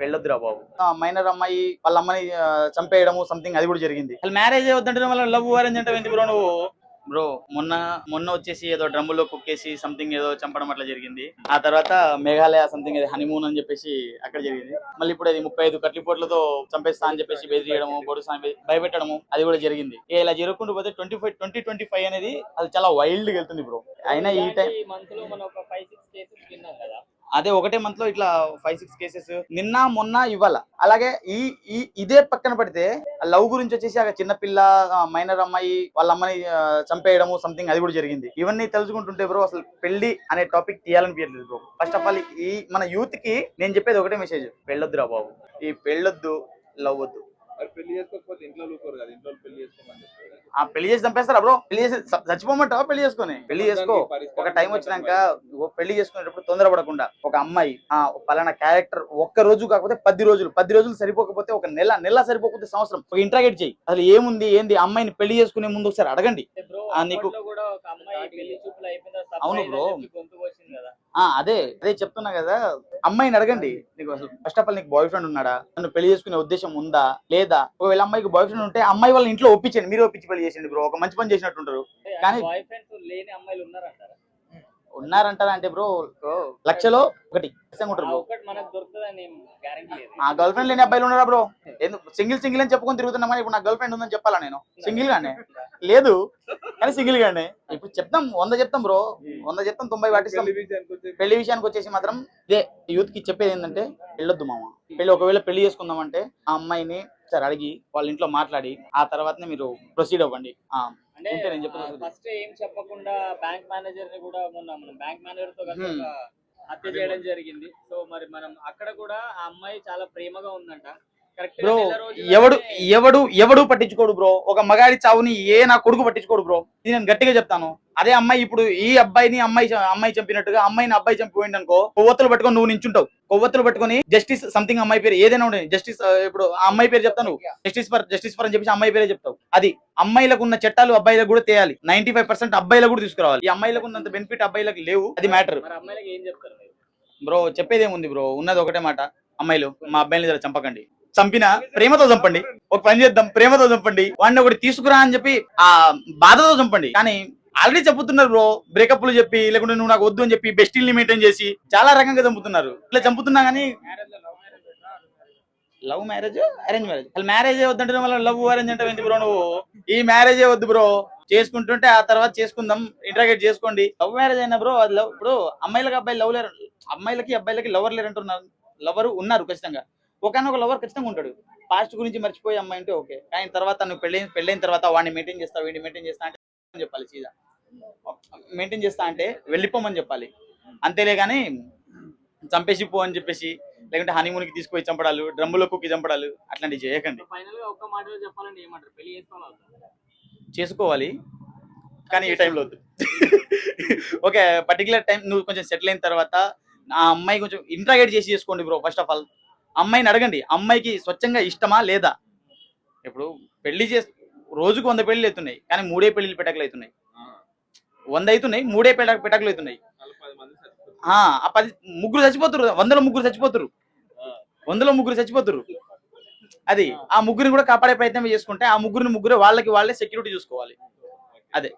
వెళ్ళొద్దురా బాబు. Minor అమ్మాయి వాళ్ళ అమ్మని చంపేయడము సంథింగ్ అది కూడా జరిగింది. అసలు మ్యారేజ్ వద్దంటే వాళ్ళ లవ్ అరేంజ్ అంటే బ్రో నువ్వు? బ్రో మొన్న మొన్న వచ్చేసి ఏదో డ్రమ్ములో కుక్కేసి సంథింగ్ ఏదో చంపడం అట్లా జరిగింది. ఆ తర్వాత మేఘాలయ సంథింగ్ అది హనీమూన్ అని చెప్పేసి అక్కడ జరిగింది. మళ్ళీ ఇప్పుడు అది ముప్పై ఐదు కట్లిపోట్లతో చంపేస్తా అని చెప్పేసి బెదిరియడము అని భయపెట్టడము అది కూడా జరిగింది. ఇలా జరుగుకుంటూ పోతే twenty five twenty twenty five అనేది అది చాలా వైల్డ్గా వెళ్తుంది బ్రో అయినా ఈ టైం మంత్లో మనం ఒక ఫైవ్ సిక్స్ కేసెస్ విన్నాం కదా. అదే ఒకటే మంత్లో ఇట్లా ఫైవ్ సిక్స్ కేసెస్ నిన్న మొన్న ఇవ్వాల అలాగే ఈ ఈ ఇదే పక్కన పడితే లవ్ గురించి వచ్చేసి ఆ చిన్నపిల్ల మైనర్ అమ్మాయి వాళ్ళ అమ్మని చంపేయడము సంథింగ్ అది కూడా జరిగింది. ఇవన్నీ తెలుసుకుంటుంటే బ్రో అసలు పెళ్ళి అనే టాపిక్ తీయాలనిపించలేదు బ్రో ఫస్ట్ ఆఫ్ ఆల్ ఈ మన యూత్కి నేను చెప్పేది ఒకటే మెసేజ్ పెళ్ళొద్దురా బాబు. ఈ పెళ్ళొద్దు లవ్ వద్దు ఆ పెళ్ళి చేసి చంపేస్తారా బ్రో? పెళ్ళి చేసి చచ్చిపోమంటావా పెళ్ళి చేసుకొని? పెళ్ళి చేసుకో. ఒక టైం వచ్చినాక ఓ పెళ్ళి చేసుకునేటప్పుడు తొందరపడకుండా ఒక అమ్మాయి ఆ పలానా క్యారెక్టర్ ఒక్క రోజు కాకపోతే పది రోజులు పది రోజులు సరిపోకపోతే ఒక నెల నెల సరిపోకపోతే సంవత్సరం ఒక ఇంట్రాగేట్ చేయి. అసలు ఏముంది ఏంది అమ్మాయిని పెళ్ళి చేసుకునే ముందు ఒకసారి అడగండి. బ్రో ఆ, నీకు- అప్పట్లో కూడా ఒక అమ్మాయి పెళ్ళి చూపులు అయిపోయిన తర్వాత అవును surprise అదే అదే చెప్తున్నా కదా. అమ్మాయిని అడగండి. నీకు అసలు ఫస్ట్ ఆఫ్ ఆల్ నీకు బాయ్ ఫ్రెండ్ ఉన్నాడా? నన్ను పెళ్ళి చేసుకునే ఉద్దేశం ఉందా? లేదా? ఒకవేళ అమ్మాయికి బాయ్ ఫ్రెండ్ ఉంటే అమ్మాయి వాళ్ళ ఇంట్లో ఒప్పించండి. మీరు ఒప్పించి పెళ్ళి చేసిండి బ్రో ఒక మంచి పని చేసినట్టుంటారు. కానీ- లేని అమ్మాయిలు ఉన్నారంటారా? ఉన్నారంటారా అంటే బ్రో లక్షలో ఒకటి. ఆ గర్ల్ ఫ్రెండ్ లేని అబ్బాయిలు ఉన్నారా బ్రో సింగిల్ సింగిల్ అని చెప్పుకొని తిరుగుతున్నా మరి ఇప్పుడు నా గర్ల్ ఫ్రెండ్ ఉందని చెప్పాలా నేను? సింగిల్ గానే. లేదు. కానీ సింగిల్ గానే. ఇప్పుడు చెప్తాం వంద చెప్తాం బ్రో. వంద చెప్తాం తొంభై పాటిస్తాం. పెళ్ళి విషయానికి వచ్చేసి. మాత్రం ఇదే యూత్కి చెప్పేది ఏంటంటే వెళ్ళొద్దు మామ. పెళ్ళి ఒకవేళ పెళ్ళి చేసుకుందాం అంటే ఆ అమ్మాయిని సరే అడిగి వాళ్ళ ఇంట్లో మాట్లాడి ఆ తర్వాతనే మీరు ప్రొసీడ్ అవ్వండి. అంటే. ఫస్ట్ ఏం చెప్పకుండా బ్యాంక్ మేనేజర్ని కూడా మొన్న మనం బ్యాంక్ మేనేజర్తో హత్య చేయడం జరిగింది. సో మరి మనం అక్కడ కూడా ఆ అమ్మాయి చాలా ప్రేమగా ఉందంట. బ్రో ఎవడు ఎవడు ఎవడు పట్టించుకోడు బ్రో. ఒక మగాడి చావుని ఏ నా కొడుకు పట్టించుకోడు బ్రో. ఇది నేను గట్టిగా చెప్తాను. అదే అమ్మాయి ఇప్పుడు ఈ అబ్బాయిని అమ్మాయి అమ్మాయి చంపినట్టుగా అమ్మాయిని అబ్బాయి చంపిపోయింది అనుకో కొవ్వొత్తులు పట్టుకొని నువ్వు నించుంటావు. కొవ్వొత్తులు పట్టుకొని జస్టిస్ సంథింగ్ అమ్మాయి పేరు ఏదైనా ఉండదు జస్టిస్ ఇప్పుడు ఆ అమ్మాయి పేరు చెప్తాను. జస్టిస్ ఫర్ జస్టిస్ ఫర్ అని చెప్పేసి అమ్మాయి పేరే చెప్తావు. అది అమ్మాయిలకు ఉన్న చట్టాలు అబ్బాయిలకు కూడా తేయాలి. నైన్టీ ఫైవ్ పర్సెంట్ అబ్బాయిలకు కూడా తీసుకురావాలి. ఈ అమ్మాయిలకు ఉన్నంత బెనిఫిట్ అబ్బాయిలకు లేవు. అది మ్యాటర్ బ్రో చెప్పేది ఏముంది బ్రో ఉన్నది ఒకటే మాట. అమ్మాయిలు మా అబ్బాయిని చంపకండి. చంపినా ప్రేమతో చంపండి. ఒక పని చేద్దాం ప్రేమతో చంపండి. వాడిని ఒకటి తీసుకురా అని చెప్పి ఆ బాధతో చంపండి. కానీ ఆల్రెడీ చెప్పుతున్నారు బ్రో బ్రేకప్లు చెప్పి లేకుంటే నువ్వు నాకు వద్దు అని చెప్పి బెస్టీల్ని మెయింటైన్ చేసి చాలా రకంగా చంపుతున్నారు. ఇట్లా చంపుతున్నా కానీ లవ్ మ్యారేజ్ అరేంజ్ మ్యారేజ్ అసలు మ్యారేజ్ వద్దంటే మళ్ళీ లవ్ అరేంజ్ అంటే ఏంటి బ్రో నువ్వు? ఈ మ్యారేజ్ వద్దు బ్రో. చేసుకుంటుంటే ఆ తర్వాత చేసుకుందాం ఇంటరాగేట్ చేసుకోండి. లవ్ మ్యారేజ్ అయినా బ్రో అది లవ్ ఇప్పుడు అమ్మాయిలకి అబ్బాయి లవ్ లేరు అమ్మాయిలకి అబ్బాయిలకి లవర్ లేరంటున్నారు అంటున్నారు లవర్ ఉన్నారు ఖచ్చితంగా. ఒకనొక లవర్ ఖచ్చితంగా ఉంటాడు. పాస్ట్ గురించి మర్చిపోయి అమ్మాయి అంటే ఓకే. కానీ తర్వాత నువ్వు పెళ్ళి పెళ్ళైన తర్వాత వాడిని మెయింటైన్ చేస్తావు వీడిని మెయింటైన్ చేస్తా అంటే అని చెప్పాలి సీదా. మెయింటైన్ చేస్తా అంటే వెళ్ళిపోమని చెప్పాలి. అంతేలే కానీ చంపేసి పో అని చెప్పేసి లేకుంటే హనీమూన్కి తీసుకుపోయి చంపడాలు డ్రమ్ములో కుక్కి చంపడాలు అట్లాంటివి చేయకండి. చేసుకోవాలి కానీ ఈ టైంలో వద్దు. ఓకే పర్టికులర్ టైం నువ్వు కొంచెం సెటిల్ అయిన తర్వాత ఆ అమ్మాయి కొంచెం ఇంట్రాగేట్ చేసి చేసుకోండి బ్రో ఫస్ట్ ఆఫ్ ఆల్ అమ్మాయిని అడగండి అమ్మాయికి స్వచ్ఛంగా ఇష్టమా లేదా? ఇప్పుడు పెళ్ళి చేసి రోజుకు వంద పెళ్ళి అవుతున్నాయి కానీ మూడే పెళ్ళిలు పెట్టకలు అవుతున్నాయి. వంద అవుతున్నాయి మూడే పెట పెట్టకలు అవుతున్నాయి. ఆ పది ముగ్గురు చచ్చిపోతురు వందలో ముగ్గురు చచ్చిపోతురు వందలో ముగ్గురు చచ్చిపోతురు అది ఆ. ముగ్గురిని కూడా కాపాడే ప్రయత్నం చేసుకుంటే ఆ ముగ్గురిని ముగ్గురు వాళ్ళకి వాళ్ళే సెక్యూరిటీ చూసుకోవాలి. అదే.